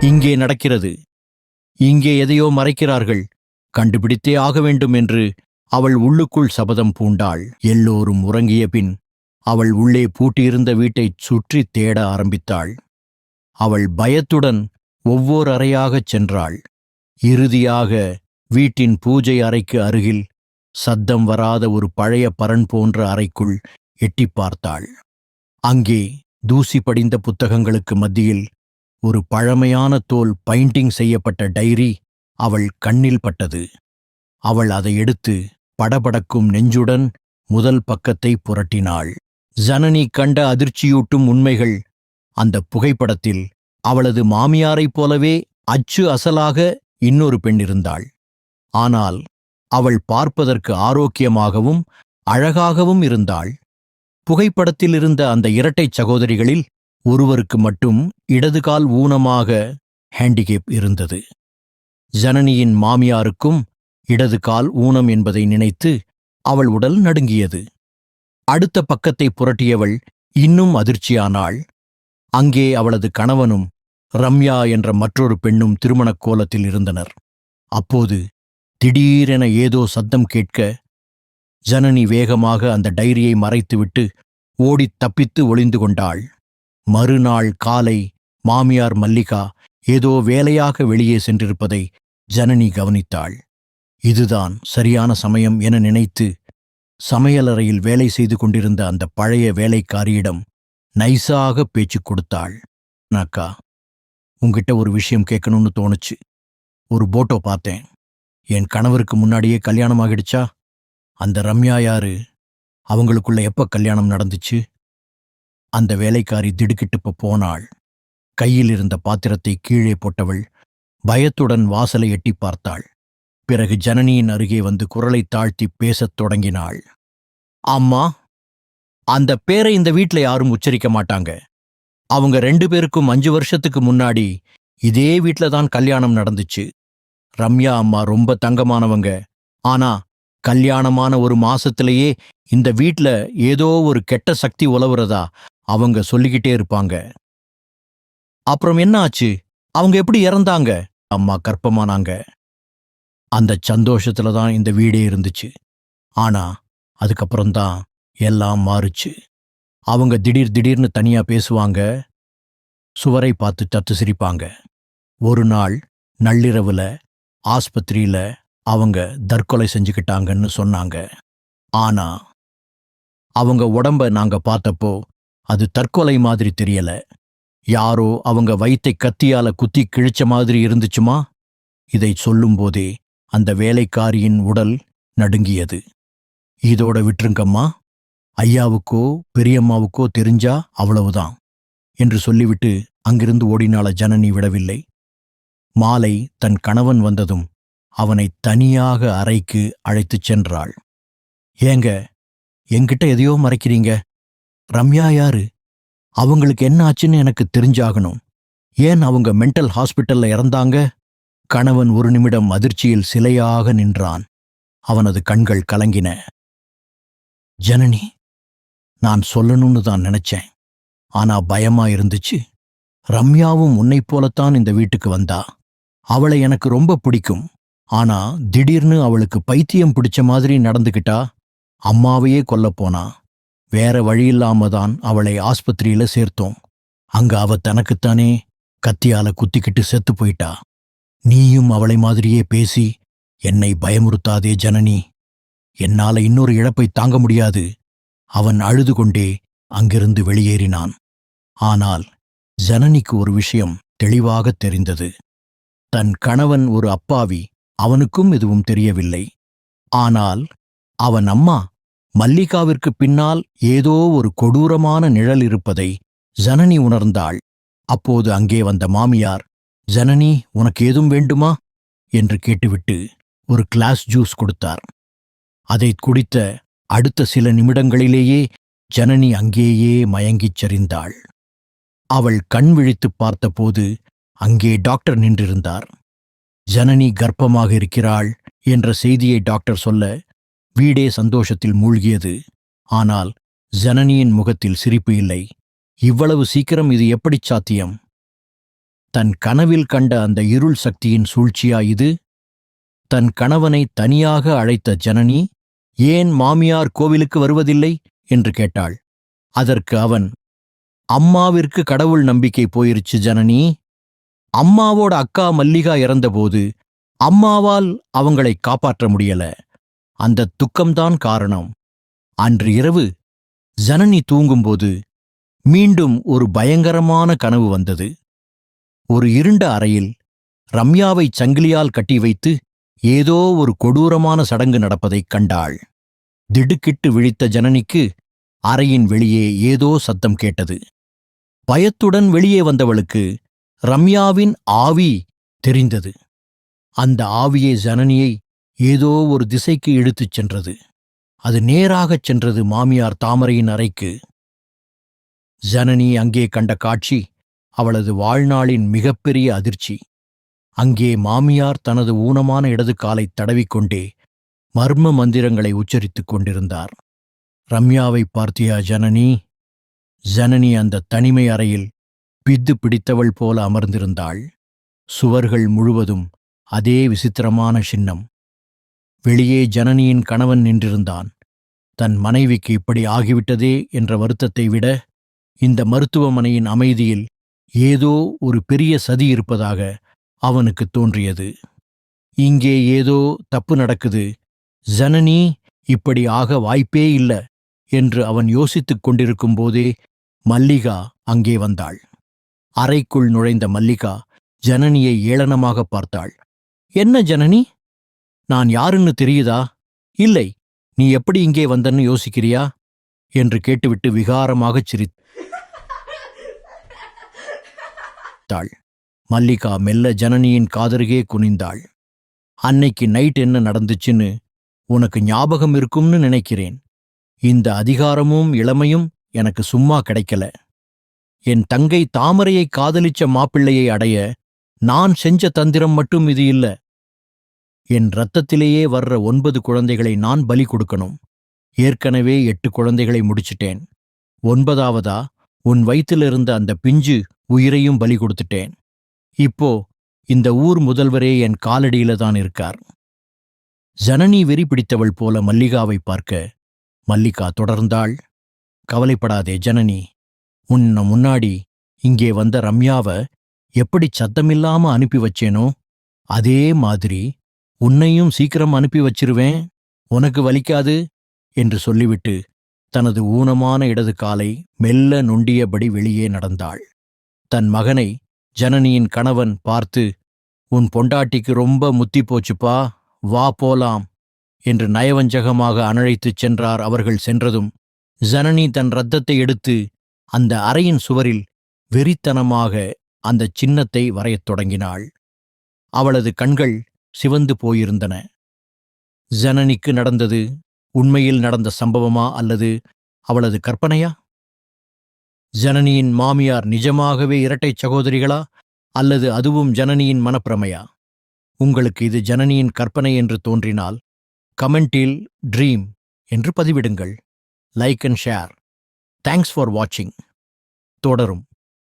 இங்கே நடக்கிறது. இங்கே எதையோ மறைக்கிறார்கள். கண்டுபிடித்தே ஆக வேண்டும் என்று அவள் உள்ளுக்குள் சபதம் பூண்டாள். எல்லோரும் உறங்கிய பின் அவள் உள்ளே பூட்டியிருந்த வீட்டைச் சுற்றித் தேட ஆரம்பித்தாள். அவள் பயத்துடன் ஒவ்வொரு அறையாகச் சென்றாள். இறுதியாக வீட்டின் பூஜை அறைக்கு அருகில் சத்தம் வராத ஒரு பழைய பரன் போன்ற அறைக்குள் எட்டிப் பார்த்தாள். அங்கே தூசி படிந்த புத்தகங்களுக்கு மத்தியில் ஒரு பழமையான தோல் பைண்டிங் செய்யப்பட்ட டைரி அவள் கண்ணில் பட்டது. அவள் அதை எடுத்து படபடக்கும் நெஞ்சுடன் முதல் பக்கத்தை புரட்டினாள். ஜனனி கண்ட அதிர்ச்சியூட்டும் உண்மைகள் அந்த புகைப்படத்தில் அவளது மாமியாரைப் போலவே அச்சு அசலாக இன்னொரு பெண் இருந்தாள். ஆனால் அவள் பார்ப்பதற்கு ஆரோக்கியமாகவும் அழகாகவும் இருந்தாள். புகைப்படத்தில் இருந்த அந்த இரட்டைச் சகோதரிகளில் ஒருவருக்கு மட்டும் இடதுகால் ஊனமாக ஹேண்டிகேப் இருந்தது. ஜனனியின் மாமியாருக்கும் இடது கால் ஊனம் என்பதை நினைத்து அவள் உடல் நடுங்கியது. அடுத்த பக்கத்தை புரட்டியவள் இன்னும் அதிர்ச்சியானாள். அங்கே அவளது கணவனும் ரம்யா என்ற மற்றொரு பெண்ணும் திருமணக் கோலத்தில் இருந்தனர். அப்போது திடீரென ஏதோ சத்தம் கேட்க ஜனனி வேகமாக அந்த டைரியை மறைத்துவிட்டு ஓடித் தப்பித்து ஒளிந்து கொண்டாள். மறுநாள் காலை மாமியார் மல்லிகா ஏதோ வேலையாக வெளியே சென்றிருப்பதை ஜனனி கவனித்தாள். இதுதான் சரியான சமயம் என நினைத்து சமையலறையில் வேலை செய்து கொண்டிருந்த அந்த பழைய வேலைக்காரியிடம் நைஸாக பேச்சு கொடுத்தாள். அக்கா உங்கிட்ட ஒரு விஷயம் கேட்கணும்னு தோணுச்சு. ஒரு போட்டோ பார்த்தேன். என் கணவருக்கு முன்னாடியே கல்யாணம் ஆகிடுச்சா அந்த ரம்யா யாரு? அவங்களுக்குள்ள எப்ப கல்யாணம் நடந்துச்சு? அந்த வேலைக்காரி திடுக்கிட்டு போனாள். கையில் இருந்த பாத்திரத்தை கீழே போட்டவள் பயத்துடன் வாசலை எட்டிப் பார்த்தாள். பிறகு ஜனனியின் அருகே வந்து குரலை தாழ்த்தி பேசத் தொடங்கினாள். அம்மா அந்த பேரை இந்த வீட்ல யாரும் உச்சரிக்க மாட்டாங்க. அவங்க ரெண்டு பேருக்கும் அஞ்சு வருஷத்துக்கு முன்னாடி இதே வீட்ல தான் கல்யாணம் நடந்துச்சு. ரம்யா அம்மா ரொம்ப தங்கமானவங்க. ஆனா கல்யாணமான ஒரு மாசத்திலேயே இந்த வீட்ல ஏதோ ஒரு கெட்ட சக்தி உலவுறதா அவங்க சொல்லிக்கிட்டே இருப்பாங்க. அப்புறம் என்ன ஆச்சு அவங்க எப்படி இறந்தாங்க? அம்மா கர்ப்பமானாங்க. அந்த சந்தோஷத்துல தான் இந்த வீடே இருந்துச்சு. ஆனா அதுக்கப்புறம்தான் எல்லாம் மாறுச்சு. அவங்க திடீர் திடீர்னு தனியா பேசுவாங்க. சுவரை பார்த்து தத்து சிரிப்பாங்க. ஒரு நாள் நள்ளிரவுல ஆஸ்பத்திரியில அவங்க தற்கொலை செஞ்சுக்கிட்டாங்கன்னு சொன்னாங்க. ஆனா அவங்க உடம்ப நாங்க பார்த்தப்போ அது தற்கொலை மாதிரி தெரியல. யாரோ அவங்க வயித்தை கத்தியால குத்தி கிழிச்ச மாதிரி இருந்துச்சுமா? இதை சொல்லும்போதே அந்த வேலைக்காரியின் உடல் நடுங்கியது. இதோட விட்டுருங்கம்மா. ஐயாவுக்கோ பெரியம்மாவுக்கோ தெரிஞ்சா அவ்வளவுதான் என்று சொல்லிவிட்டு அங்கிருந்து ஓடினாள ஜனனி விடவில்லை. மாலை தன் கணவன் வந்ததும் அவனை தனியாக அறைக்கு அழைத்துச் சென்றாள். ஏங்க என்கிட்ட எதையோ மறைக்கிறீங்க. ரம்யா யாரு? அவங்களுக்கு என்ன ஆச்சுன்னு எனக்கு தெரிஞ்சாகணும். ஏன் அவங்க மென்டல் ஹாஸ்பிட்டல்ல இறந்தாங்க? கணவன் ஒரு நிமிடம் அதிர்ச்சியில் சிலையாக நின்றான். அவனது கண்கள் கலங்கின. ஜனனி நான் சொல்லணும்னு தான் நினைச்சேன். ஆனா பயமா இருந்துச்சு. ரம்யாவும் உன்னைப் போலத்தான் இந்த வீட்டுக்கு வந்தா. அவளை எனக்கு ரொம்ப பிடிக்கும். ஆனா திடீர்னு அவளுக்கு பைத்தியம் பிடிச்ச மாதிரி நடந்துகிட்டா? அம்மாவையே கொல்லப் போனா. வேற வழியில்லாம தான் அவளை ஆஸ்பத்திரியில சேர்த்தோம். அங்க அவ தனக்குத்தானே கத்தியால குத்திக்கிட்டு செத்து போயிட்டா. நீயும் அவளை மாதிரியே பேசி என்னை பயமுறுத்தாதே ஜனனி. என்னால இன்னொரு இழப்பை தாங்க முடியாது. அவன் அழுது கொண்டே அங்கிருந்து வெளியேறினான். ஆனால் ஜனனிக்கு ஒரு விஷயம் தெளிவாகத் தெரிந்தது. தன் கணவன் ஒரு அப்பாவி அவனுக்கும் எதுவும் தெரியவில்லை. ஆனால் அவன் அம்மா மல்லிகாவிற்கு பின்னால் ஏதோ ஒரு கொடூரமான நிழல் இருப்பதை ஜனனி உணர்ந்தாள். அப்போது அங்கே வந்த மாமியார் ஜனனி உனக்கு ஏதும் வேண்டுமா? என்று கேட்டுவிட்டு ஒரு கிளாஸ் ஜூஸ் கொடுத்தார். அதைக் குடித்த அடுத்த சில நிமிடங்களிலேயே ஜனனி அங்கேயே மயங்கிச் சரிந்தாள். அவள் கண் விழித்துப் பார்த்தபோது அங்கே டாக்டர் நின்றிருந்தார். ஜனனி கர்ப்பமாக இருக்கிறாள் என்ற செய்தியை டாக்டர் சொல்ல வீடே சந்தோஷத்தில் மூழ்கியது. ஆனால் ஜனனியின் முகத்தில் சிரிப்பு இல்லை. இவ்வளவு சீக்கிரம் இது எப்படிச் சாத்தியம்? தன் கனவில் கண்ட அந்த இருள் சக்தியின் சூழ்ச்சியா இது? தன் கணவனை தனியாக அழைத்த ஜனனி ஏன் மாமியார் கோவிலுக்கு வருவதில்லை? என்று கேட்டாள். அதற்கு அவன் அம்மாவிற்கு கடவுள் நம்பிக்கை போயிருச்சு ஜனனி. அம்மாவோட அக்கா மல்லிகா இறந்தபோது அம்மாவால் அவங்களை காப்பாற்ற முடியல. அந்த துக்கம்தான் காரணம். அன்று இரவு ஜனனி தூங்கும்போது மீண்டும் ஒரு பயங்கரமான கனவு வந்தது. ஒரு இருண்ட அறையில் ரம்யாவை சங்கிலியால் கட்டி வைத்து ஏதோ ஒரு கொடூரமான சடங்கு நடப்பதைக் கண்டாள். திடுக்கிட்டு விழித்த ஜனனிக்கு அறையின் வெளியே ஏதோ சத்தம் கேட்டது. பயத்துடன் வெளியே வந்தவளுக்கு ரம்யாவின் ஆவி தெரிந்தது. அந்த ஆவியே ஜனனியை ஏதோ ஒரு திசைக்கு இழுத்துச் சென்றது. அது நேராகச் சென்றது மாமியார் தாமரையின் அறைக்கு. ஜனனி அங்கே கண்ட காட்சி அவளது வாழ்நாளின் மிகப்பெரிய அதிர்ச்சி. அங்கே மாமியார் தனது ஊனமான இடது காலைத் தடவிக்கொண்டே மர்ம மந்திரங்களை உச்சரித்துக் கொண்டிருந்தார். ரம்யாவை பார்த்தியா ஜனனி? ஜனனி அந்த தனிமை அறையில் பித்து பிடித்தவள் போல அமர்ந்திருந்தாள். சுவர்கள் முழுவதும் அதே விசித்திரமான சின்னம். வெளியே ஜனனியின் கணவன் நின்றிருந்தான். தன் மனைவிக்கு இப்படி ஆகிவிட்டதே என்ற வருத்தத்தை விட இந்த மருத்துவமனையின் அமைதியில் ஏதோ ஒரு பெரிய சதி இருப்பதாக அவனுக்கு தோன்றியது. இங்கே ஏதோ தப்பு நடக்குது. ஜனனி இப்படி ஆக வாய்ப்பே இல்ல என்று அவன் யோசித்துக் கொண்டிருக்கும் போதே மல்லிகா அங்கே வந்தாள். அறைக்குள் நுழைந்த மல்லிகா ஜனனியை ஏளனமாக பார்த்தாள். என்ன ஜனனி? நான் யாருன்னு தெரியுதா? இல்லை. நீ எப்படி இங்கே வந்தன்னு யோசிக்கிறியா? என்று கேட்டுவிட்டு விகாரமாகச் சிரித்தாள் மல்லிகா மெல்ல ஜனனியின் காதருகே குனிந்தாள். அன்னைக்கு நைட் என்ன நடந்துச்சுன்னு உனக்கு ஞாபகம் இருக்கும்னு நினைக்கிறேன். இந்த அதிகாரமும் இளமையும் எனக்கு சும்மா கிடைக்கல. என் தங்கை தாமரையை காதலிச்ச மாப்பிள்ளையை அடைய நான் செஞ்ச தந்திரம் மட்டும் இது இல்ல. என் ரத்தத்திலேயே வர்ற ஒன்பது குழந்தைகளை நான் பலி கொடுக்கணும். ஏற்கனவே எட்டு குழந்தைகளை முடிச்சிட்டேன். ஒன்பதாவதா உன் வயிற்றிலிருந்த அந்த பிஞ்சு உயிரையும் பலி கொடுத்துட்டேன். இப்போ இந்த ஊர் முதல்வரே என் காலடியில தான் இருக்கார். ஜனனி வெறி பிடித்தவள் போல மல்லிகாவை பார்க்க மல்லிகா தொடர்ந்தாள். கவலைப்படாதே ஜனனி உன்ன முன்னாடி இங்கே வந்த ரம்யாவ எப்படி சத்தமில்லாம அனுப்பி வச்சேனோ அதே மாதிரி உன்னையும் சீக்கிரம் அனுப்பி வச்சிருவேன் உனக்கு வலிக்காது என்று சொல்லிவிட்டு தனது ஊனமான இடது காலை மெல்ல நொண்டியபடி வெளியே நடந்தாள். தன் மகனை ஜனனியின் கணவன் பார்த்து உன் பொண்டாட்டிக்கு ரொம்ப முத்தி போச்சுப்பா வா போலாம் என்று நயவஞ்சகமாக அனழைத்துச் சென்றார். அவர்கள் சென்றதும் ஜனனி தன் ரத்தத்தை எடுத்து அந்த அறையின் சுவரில் வெறித்தனமாக அந்த சின்னத்தை வரையத் தொடங்கினாள். அவளது கண்கள் சிவந்து போயிருந்தன. ஜனனிக்கு நடந்தது உண்மையில் நடந்த சம்பவமா அல்லது அவளது கற்பனையா? ஜனனியின் மாமியார் நிஜமாகவே இரட்டைச் சகோதரிகளா அல்லது அதுவும் ஜனனியின் மனப்பிரமையா? உங்களுக்கு இது ஜனனியின் கற்பனை என்று தோன்றினால் கமெண்டில் ட்ரீம் என்று பதிவிடுங்கள். Like and share thanks for வாட்சிங் தொடரும்.